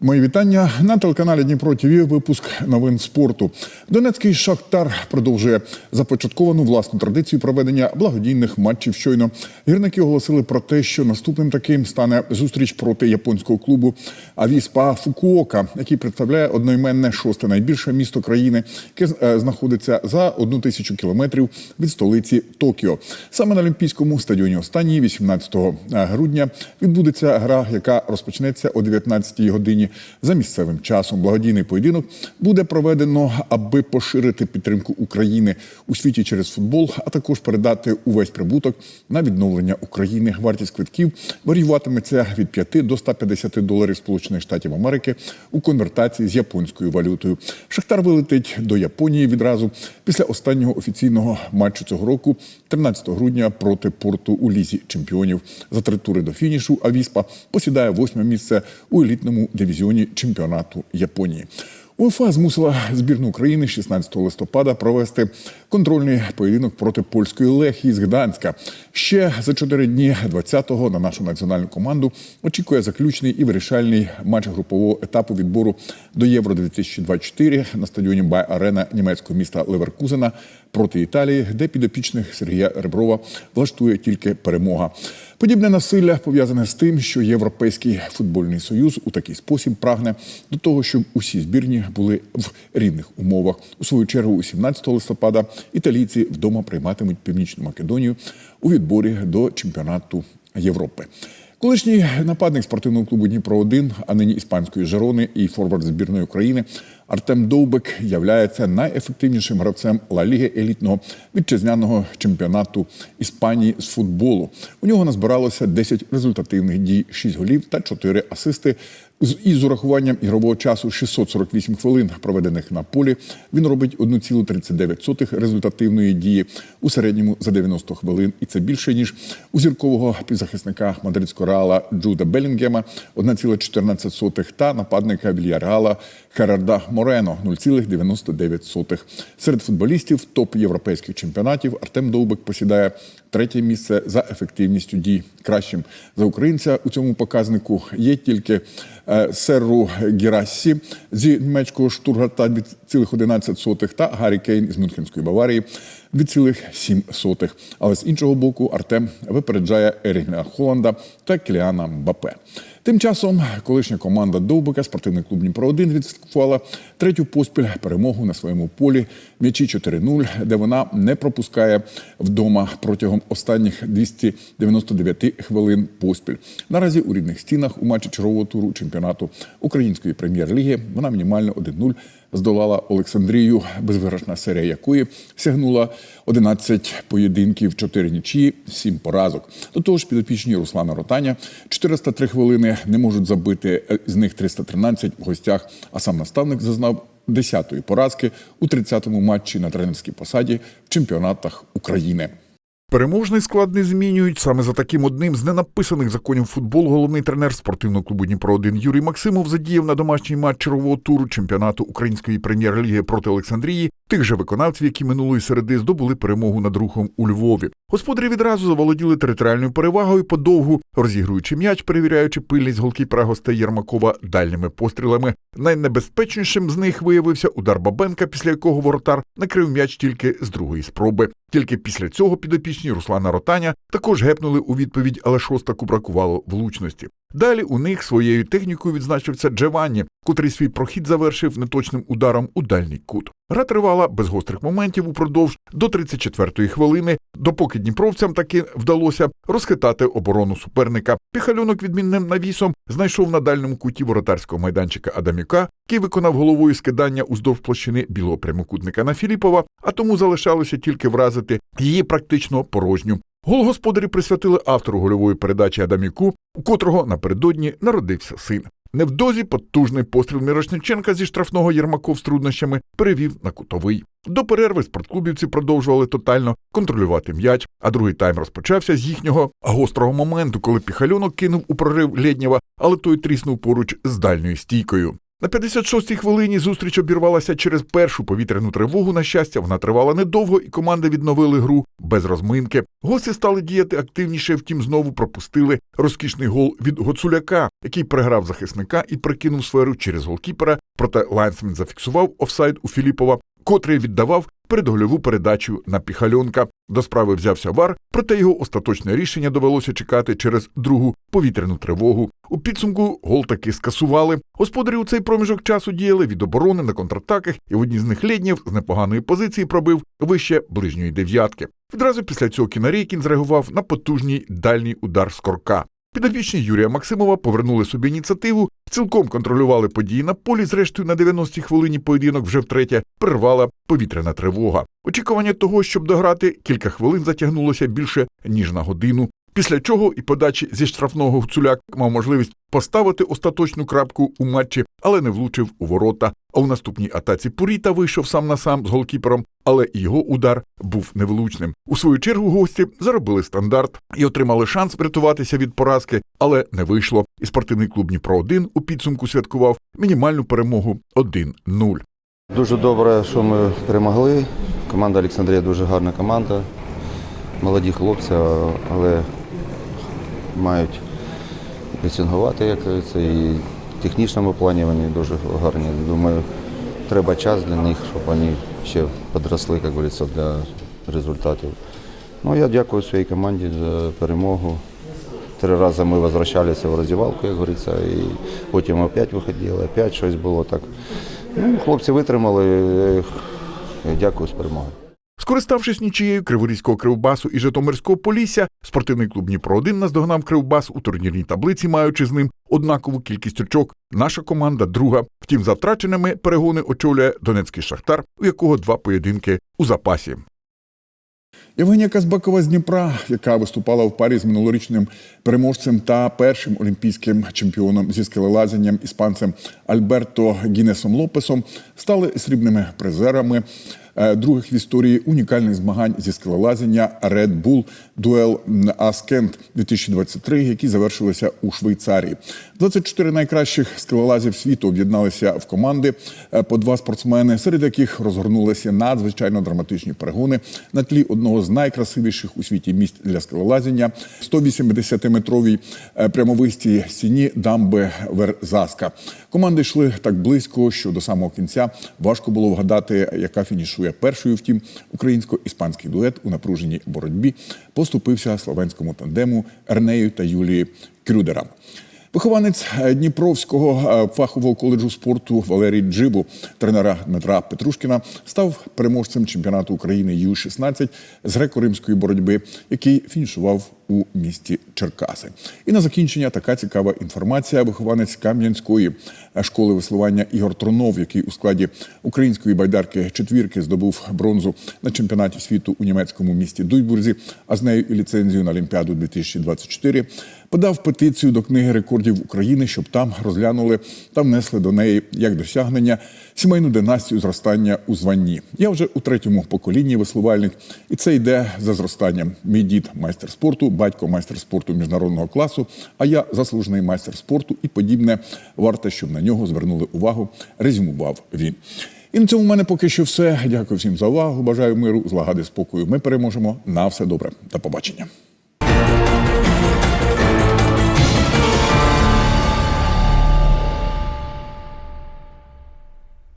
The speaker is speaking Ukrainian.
Мої вітання на телеканалі Дніпро ТВ. Випуск новин спорту. Донецький Шахтар продовжує започатковану власну традицію проведення благодійних матчів. Щойно гірники оголосили про те, що наступним таким стане зустріч проти японського клубу Авіспа Фукуока, який представляє одноіменне шосте найбільше місто країни, яке е, знаходиться за одну тисячу кілометрів від столиці Токіо. Саме на Олімпійському стадіоні останній 18 грудня відбудеться гра, яка розпочнеться о 19 годині за місцевим часом. Благодійний поєдинок буде проведено, аби поширити підтримку України у світі через футбол, а також передати увесь прибуток на відновлення України. Вартість квитків варіюватиметься від 5 до 150 доларів Сполучених Штатів Америки у конвертації з японською валютою. Шахтар вилетить до Японії відразу після останнього офіційного матчу цього року, 13 грудня проти порту у лізі чемпіонів. За три тури до фінішу Авіспа посідає восьме місце у елітному дивізіоні чемпіонату Японії. УЄФА змусила збірну України 16 листопада провести контрольний поєдинок проти польської лехії з Гданська. Ще за чотири дні 20-го на нашу національну команду очікує заключний і вирішальний матч групового етапу відбору до Євро 2024 на стадіоні Бай Арена німецького міста Леверкузена проти Італії, де підопічних Сергія Реброва влаштує тільки перемога. Подібне насилля пов'язане з тим, що Європейський футбольний союз у такий спосіб прагне до того, щоб усі збірні були в рівних умовах. У свою чергу, 17 листопада італійці вдома прийматимуть Північну Македонію у відборі до чемпіонату Європи. Колишній нападник спортивного клубу Дніпро 1 а нині іспанської Жерони і форвард збірної України Артем Довбек являється найефективнішим гравцем Ла Ліги елітного вітчизняного чемпіонату Іспанії з футболу. У нього назбиралося 10 результативних дій, 6 голів та 4 асисти. З із урахуванням ігрового часу 648 хвилин, проведених на полі, він робить 1,39 результативної дії у середньому за 90 хвилин. І це більше ніж у зіркового півзахисника мадридського реала Джуда Белінгема 1,14 та нападника Вільяреала Херарда Морено 0,99. Серед футболістів топ європейських чемпіонатів Артем Довбек посідає третє місце за ефективністю дій. Кращим за українця у цьому показнику є тільки е, Серру Герассі зі німецького штургарта 2,11 та Гаррі Кейн з Мюнхенської Баварії 2,7. Але з іншого боку Артем випереджає Ерігна Холланда та Кіліана Мбапе. Тим часом колишня команда Довбика, спортивний клуб Дніпро 1 відсвяткувала третю поспіль перемогу на своєму полі м'ячі 4-0, де вона не пропускає вдома протягом останніх 299 хвилин поспіль. Наразі у рідних стінах у матчі чергового туру чемпіонату української прем'єр-ліги вона мінімально 1-0 здолала Олександрію, безвиграшна серія якої сягнула 11 поєдинків, 4 нічі, 7 поразок. До того ж, підопічні Руслана Ротаня 403 хвилини не можуть забити, е, з них 313 в гостях. А сам наставник зазнав 10-ї поразки у 30-му матчі на тренерській посаді в чемпіонатах України. Переможний склад не змінюють. Саме за таким одним з ненаписаних законів футболу головний тренер спортивного клубу Дніпро 1 Юрій Максимов задіяв на домашній матч чергового туру чемпіонату української прем'єр-ліги проти Олександрії тих же виконавців, які минулої середи здобули перемогу над рухом у Львові. Господарі відразу заволоділи територіальною перевагою подовгу, розігруючи м'яч, перевіряючи пильність голкіпера гостей Єрмакова дальніми пострілами. Найнебезпечнішим з них виявився удар Бабенка, після якого воротар накрив м'яч тільки з другої спроби. Тільки після цього підопічні Руслана Ротаня також гепнули у відповідь, але шостаку бракувало влучності. Далі у них своєю технікою відзначився Джеванні, котрий свій прохід завершив неточним ударом у дальній кут. Гра тривала без гострих моментів упродовж до 34-ї хвилини, допоки дніпровцям таки вдалося розхитати оборону суперника. Піхальонок відмінним навісом знайшов на дальньому куті воротарського майданчика Адамюка, який виконав головою скидання уздовж площини білого прямокутника на Філіпова, а тому залишалося тільки вразити її практично порожню. Гол господарі присвятили автору гольової передачі Адаміку, у котрого напередодні народився син. Невдовзі потужний постріл Мірошниченка зі штрафного Єрмаков з труднощами перевів на кутовий. До перерви спортклубівці продовжували тотально контролювати м'яч, а другий тайм розпочався з їхнього гострого моменту, коли піхальонок кинув у прорив Лєднєва, але той тріснув поруч з дальньою стійкою. На 56-й хвилині зустріч обірвалася через першу повітряну тривогу. На щастя, вона тривала недовго, і команди відновили гру без розминки. Гості стали діяти активніше, втім знову пропустили розкішний гол від Гоцуляка, який приграв захисника і прикинув сферу через голкіпера. Проте лайнсмен зафіксував офсайд у Філіпова, котрий віддавав передгольову передачу на піхальонка. До справи взявся вар, проте його остаточне рішення довелося чекати через другу повітряну тривогу. У підсумку гол таки скасували. Господарі у цей проміжок часу діяли від оборони на контратаках, і в одній з них Лєднєв з непоганої позиції пробив вище ближньої дев'ятки. Відразу після цього Кінарейкін зреагував на потужний дальній удар з корка. Підопічні Юрія Максимова повернули собі ініціативу, цілком контролювали події на полі. Зрештою, на 90-й хвилині поєдинок вже втретє перервала повітряна тривога. Очікування того, щоб дограти кілька хвилин, затягнулося більше ніж на годину. Після чого і подачі зі штрафного Гуцуляк мав можливість поставити остаточну крапку у матчі, але не влучив у ворота. А у наступній атаці Пуріта вийшов сам на сам з голкіпером, але його удар був невлучним. У свою чергу гості заробили стандарт і отримали шанс врятуватися від поразки, але не вийшло. І спортивний клуб Дніпро 1 у підсумку святкував мінімальну перемогу 1-0. Дуже добре, що ми перемогли. Команда Олександрія дуже гарна команда. Молоді хлопці, але мають пресингувати, як це, і в технічному плані вони дуже гарні. Думаю, треба час для них, щоб вони ще підросли, як говориться, для результатів. Ну, я дякую своїй команді за перемогу. Три рази ми возвращалися в роздівалку, як говориться, і потім опять виходили, опять щось було так. Ну, хлопці витримали. я Дякую з перемогою. Скориставшись нічією Криворізького кривбасу і Житомирського Полісся, спортивний клуб Дніпро 1 наздогнав кривбас у турнірній таблиці, маючи з ним однакову кількість очок. Наша команда друга. Втім, за втраченими перегони очолює Донецький Шахтар, у якого два поєдинки у запасі. Євгенія Казбакова з Дніпра, яка виступала в парі з минулорічним переможцем та першим олімпійським чемпіоном зі скелелазанням іспанцем Альберто Гінесом Лопесом, стали срібними призерами других в історії унікальних змагань зі скелелазання Red Bull Duel Askent 2023, які завершилися у Швейцарії. 24 найкращих скелелазів світу об'єдналися в команди е, по два спортсмени, серед яких розгорнулися надзвичайно драматичні перегони на тлі одного з найкрасивіших у світі місць для скелелазіння 180-метровій е, прямовистій стіні дамби Верзаска. Команди йшли так близько, що до самого кінця важко було вгадати, яка фінішує першою. Втім, українсько-іспанський дует у напруженій боротьбі поступився словенському тандему Ернею та Юлії Крюдера. Вихованець е, Дніпровського е, фахового коледжу спорту Валерій Джибу, тренера Дмитра Петрушкіна, став переможцем чемпіонату України Ю-16 з греко-римської боротьби, який фінішував у місті Черкаси. І на закінчення така цікава інформація. Вихованець Кам'янської школи веслування Ігор Тронов, який у складі української байдарки четвірки здобув бронзу на чемпіонаті світу у німецькому місті Дуйбурзі, а з нею і ліцензію на Олімпіаду 2024, подав петицію до книги рекордів України, щоб там розглянули та внесли до неї як досягнення сімейну династію зростання у званні. Я вже у третьому поколінні веслувальник, і це йде за зростанням. Мій дід майстер спорту, батько майстер спорту міжнародного класу, а я заслужений майстер спорту і подібне варте, щоб на нього звернули увагу. Резюмував він. І на цьому в мене поки що все. Дякую всім за увагу. Бажаю миру, злагоди, спокою. Ми переможемо. На все добре. До побачення.